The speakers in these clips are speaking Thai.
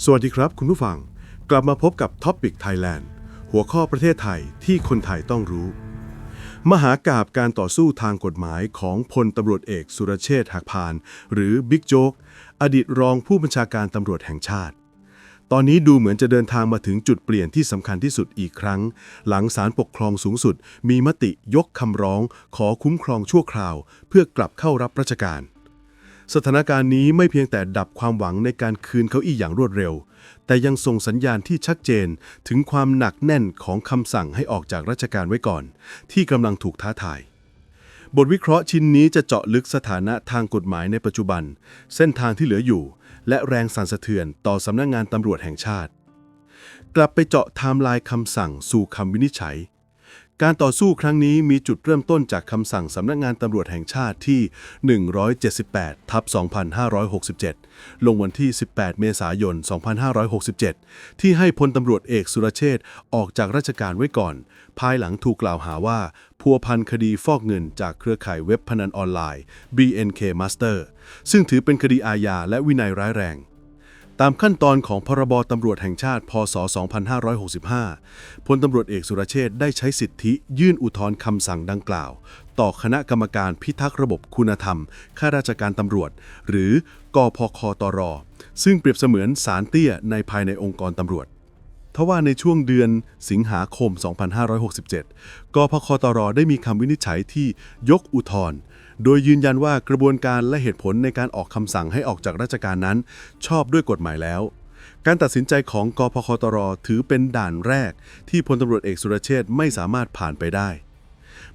สวัสดีครับคุณผู้ฟัง กลับมาพบกับ Topic Thailand หัวข้อประเทศไทยที่คนไทยต้องรู้ มหากาบการต่อสู้ทางกฎหมายของพลตำรวจเอกสุรเชษฐ์หักพาน หรือบิ๊กโจ๊กอดีตรองผู้บัญชาการตำรวจแห่งชาติ ตอนนี้ดูเหมือนจะเดินทางมาถึงจุดเปลี่ยนที่สำคัญที่สุดอีกครั้ง หลังศาลปกครองสูงสุด มีมติยกคำร้อง ขอคุ้มครองชั่วคราว เพื่อกลับเข้ารับราชการ สถานการณ์นี้ไม่เพียงแต่ดับความหวังในการคืนเก้าอี้อย่างรวดเร็ว แต่ยังส่งสัญญาณที่ชัดเจนถึงความหนักแน่นของคำสั่งให้ออกจากราชการไว้ก่อน ที่กำลังถูกท้าทาย บทวิเคราะห์ชิ้นนี้จะเจาะลึกสถานะทางกฎหมายในปัจจุบัน เส้นทางที่เหลืออยู่ และแรงสั่นสะเทือนต่อสำนักงงานตำรวจแห่งชาติ กลับไปเจาะไทม์ไลน์คำสั่งสู่คำวินิจฉัย การต่อสู้ครั้งนี้มีจุดเริ่มต้นจากคำสั่งสำนักงานตำรวจแห่งชาติที่ 178ทับ2567 ลงวันที่ 18 เมษายน 2567 ที่ให้พลตำรวจเอกสุรเชษฐ์ออกจากราชการไว้ก่อน ภายหลังถูกกล่าวหาว่าพัวพันคดีฟอกเงินจากเครือข่ายเว็บพนันออนไลน์ BNK Master ซึ่งถือเป็นคดีอาญาและวินัยร้ายแรง ตามขั้นตอนของพรบตำรวจแห่งชาติ พศ 2565 พลตำรวจเอกสุรเชษฐ์ได้ใช้สิทธิยื่นอุทธรณ์คำสั่งดังกล่าว ต่อคณะกรรมการพิทักษ์ระบบคุณธรรม ข้าราชการตำรวจ หรือกพคตร ซึ่งเปรียบเสมือนสารเตี้ยในภายในองค์กรตำรวจ ทว่าในช่วงเดือนสิงหาคม 2567 กพคตรได้มีคำวินิจฉัยที่ยกอุทธรณ์โดยยืนยันว่ากระบวนการและเหตุผลในการออกคำสั่งให้ออกจากราชการนั้น ชอบด้วยกฎหมายแล้ว การตัดสินใจของกพคตรถือเป็นด่านแรก ที่พลตำรวจเอกสุรเชษฐ์ไม่สามารถผ่านไปได้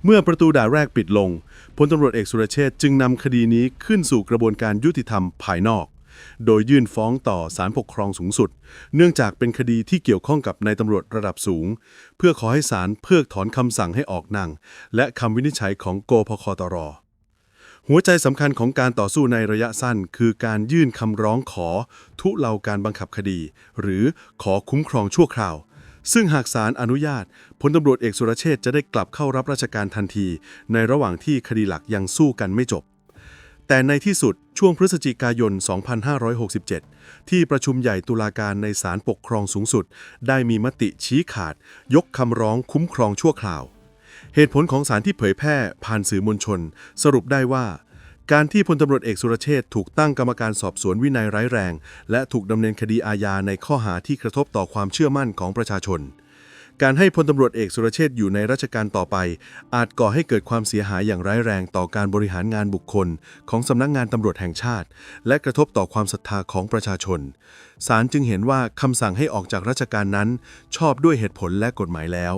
เมื่อประตูด่านแรกปิดลงพลตำรวจเอกสุรเชษฐ์จึงนำคดีนี้ขึ้นสู่กระบวนการยุติธรรมภายนอก โดยยื่นฟ้องต่อศาลปกครองสูงสุด เนื่องจากเป็นคดีที่เกี่ยวข้องกับนายตำรวจระดับสูง เพื่อขอให้ศาลเพิกถอนคำสั่งให้ออกนั่งและคำวินิจฉัยของกพคตรหัวใจสำคัญของการต่อสู้ในระยะสั้น คือการยื่นคำร้องขอ ทุเลาการบังคับคดี หรือขอคุ้มครองชั่วคราว ซึ่งหากศาลอนุญาตพลตำรวจเอกสุรเชษจะได้กลับเข้ารับราชการทันที ในระหว่างที่คดีหลักยังสู้กันไม่จบ แต่ในที่สุดช่วงพฤศจิกายน 2567 ที่ประชุมใหญ่ตุลาการในศาลปกครองสูงสุด ได้มีมติชี้ขาด ยกคำร้องคุ้มครองชั่วคราว เหตุผลของศาลที่เผยแพร่ผ่านสื่อมวลชน สรุปได้ว่า การที่พลตำรวจเอกสุรเชษฐ์ถูกตั้งกรรมการสอบสวนวินัยร้ายแรง และถูกดำเนินคดีอาญาในข้อหาที่กระทบต่อความเชื่อมั่นของประชาชน การให้พลตำรวจเอกสุรเชษฐ์อยู่ในราชการต่อไป อาจก่อให้เกิดความเสียหายอย่างร้ายแรงต่อการบริหารงานบุคคล ของสำนักงานตำรวจแห่งชาติ และกระทบต่อความศรัทธาของประชาชน ศาลจึงเห็นว่าคำสั่งให้ออกจากราชการนั้น ชอบด้วยเหตุผลและกฎหมายแล้ว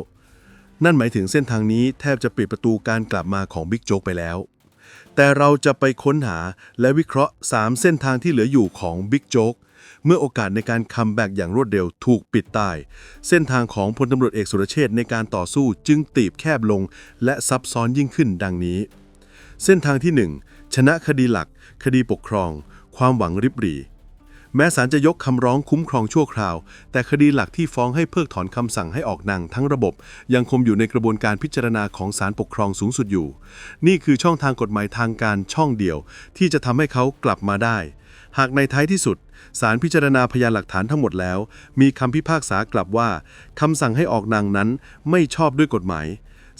นั่นหมายถึงเส้นทางนี้แทบจะปิดประตูการกลับมาของบิ๊กโจ๊กไปแล้ว แต่เราจะไปค้นหาและวิเคราะห์ 3 เส้นทางที่เหลืออยู่ของบิ๊กโจ๊กเมื่อโอกาสในการคัมแบ็กอย่างรวดเร็วถูกปิดตาย เส้นทางของพลตำรวจเอกสุรเชษในการต่อสู้จึงตีบแคบลง และซับซ้อนยิ่งขึ้นดังนี้ เส้นทางที่ 1 ชนะคดีหลัก คดีปกครอง ความหวังริบหรี่ แม้ศาลจะยกคำร้องคุ้มครองชั่วคราว แต่คดีหลักที่ฟ้องให้เพิกถอนคำสั่งให้ออกนางทั้งระบบ ยังคงอยู่ในกระบวนการพิจารณาของศาลปกครองสูงสุดอยู่ นี่คือช่องทางกฎหมายทางการช่องเดียว ที่จะทำให้เขากลับมาได้ หากในท้ายที่สุดศาลพิจารณาพยานหลักฐานทั้งหมดแล้ว มีคำพิพากษากลับว่าคำสั่งให้ออกนางนั้นไม่ชอบด้วยกฎหมาย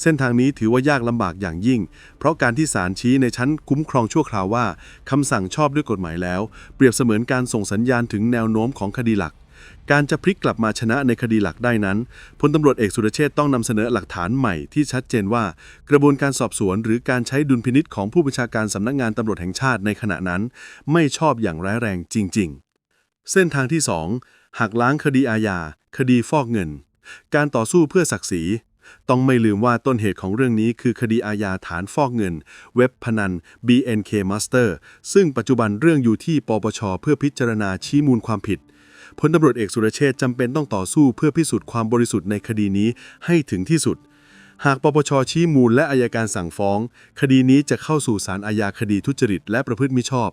เส้นทางนี้ถือว่ายากลำบากอย่างยิ่ง เพราะการที่ศาลชี้ในชั้นคุ้มครองชั่วคราวว่าคำสั่งชอบด้วยกฎหมายแล้ว เปรียบเสมือนการส่งสัญญาณถึงแนวโน้มของคดีหลัก การจะพลิกกลับมาชนะในคดีหลักได้นั้นพลตำรวจเอกสุรเชษต้องนำเสนอหลักฐานใหม่ที่ชัดเจนว่า กระบวนการสอบสวน หรือการใช้ดุลพินิษของผู้บัญชาการสำนักงานตำรวจแห่งชาติในขณะนั้น ไม่ชอบอย่างร้ายแรงจริง ๆ เส้นทางที่ 2หักล้างคดีอาญา คดีฟอกเงิน การต่อสู้เพื่อศักดิ์ศรี ต้องไม่ลืมว่าต้นเหตุของเรื่องนี้คือคดีอาญาฐานฟอกเงิน เว็บพนัน BNK Master ซึ่งปัจจุบันเรื่องอยู่ที่ปปชเพื่อพิจารณาชี้มูลความผิดพลตำรวจเอกสุรเชษจำเป็นต้องต่อสู้เพื่อพิสูจน์ความบริสุทธิ์ในคดีนี้ให้ถึงที่สุด หากปปชชี้มูลและอายการสั่งฟ้อง คดีนี้จะเข้าสู่ศาลอาญาคดีทุจริต และประพฤติมิชอบ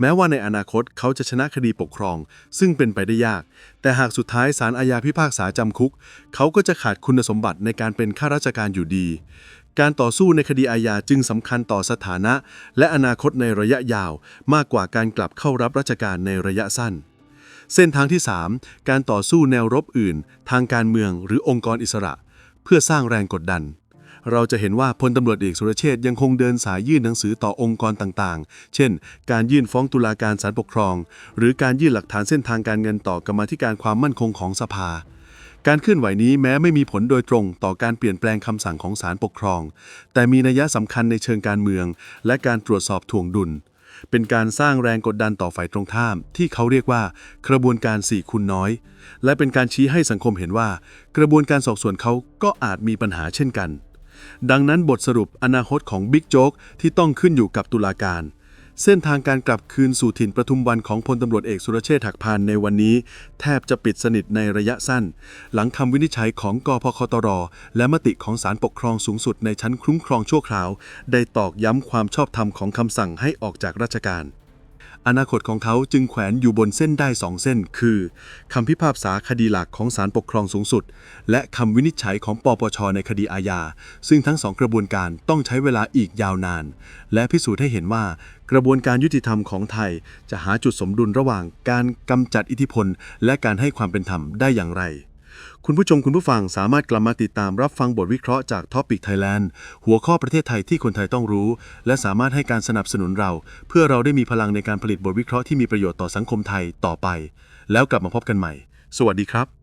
แม้ว่าในอนาคตเขาจะชนะคดีปกครอง ซึ่งเป็นไปได้ยาก แต่หากสุดท้ายศาลอาญาพิพากษาจำคุก เขาก็จะขาดคุณสมบัติในการเป็นข้าราชการอยู่ดี การต่อสู้ในคดีอาญาจึงสำคัญต่อสถานะ และอนาคตในระยะยาว มากกว่าการกลับเข้ารับราชการในระยะสั้นเส้นทางที่ 3 การต่อสู้แนวรบอื่น ทางการเมืองหรือองค์กรอิสระ เพื่อสร้างแรงกดดัน เราจะเห็นว่าพลตำรวจเอกสุรเชษฐ์ยังคงเดินสายยื่นหนังสือต่อองค์กรต่างๆ เช่น การยื่นฟ้องตุลาการศาลปกครอง หรือการยื่นหลักฐานเส้นทางการเงินต่อกรรมาธิการความมั่นคงของสภาการเคลื่อนไหวนี้แม้ไม่มีผลโดยตรงต่อการเปลี่ยนแปลงคำสั่งของศาลปกครอง แต่มีนัยสำคัญในเชิงการเมือง และการตรวจสอบถ่วงดุล เป็นการสร้างแรงกดดันต่อฝ่ายตรงข้าม ที่เขาเรียกว่ากระบวนการสี่คูณน้อย และเป็นการชี้ให้สังคมเห็นว่า กระบวนการสอบสวนเขาก็อาจมีปัญหาเช่นกัน ดังนั้นบทสรุปอนาคตของบิ๊กโจ๊กที่ต้องขึ้นอยู่กับตุลาการ เส้นทางการกลับคืนสู่ถิ่นประทุมวันของพลตำรวจเอกสุรเชษฐ์หักพานในวันนี้ แทบจะปิดสนิทในระยะสั้น หลังคำวินิจฉัยของกพคตร และมติของศาลปกครองสูงสุดในชั้นคุ้มครองชั่วคราว ได้ตอกย้ำความชอบธรรมของคำสั่งให้ออกจากราชการ อนาคตของเขาจึงแขวนอยู่บนเส้นได้สองเส้น คือคำพิพากษาคดีหลักของศาลปกครองสูงสุด และคำวินิจฉัยของปปชในคดีอาญา ซึ่งทั้งสองกระบวนการต้องใช้เวลาอีกยาวนาน และพิสูจน์ให้เห็นว่า กระบวนการยุติธรรมของไทย จะหาจุดสมดุลระหว่างการกำจัดอิทธิพล และการให้ความเป็นธรรมได้อย่างไร คุณผู้ชมคุณผู้ฟังสามารถกลับมาติดตามรับฟังบทวิเคราะห์จากท็อปิกไทยแลนด์หัวข้อประเทศไทยที่คนไทยต้องรู้ และสามารถให้การสนับสนุนเรา เพื่อเราได้มีพลังในการผลิตบทวิเคราะห์ที่มีประโยชน์ต่อสังคมไทยต่อไป แล้วกลับมาพบกันใหม่ สวัสดีครับ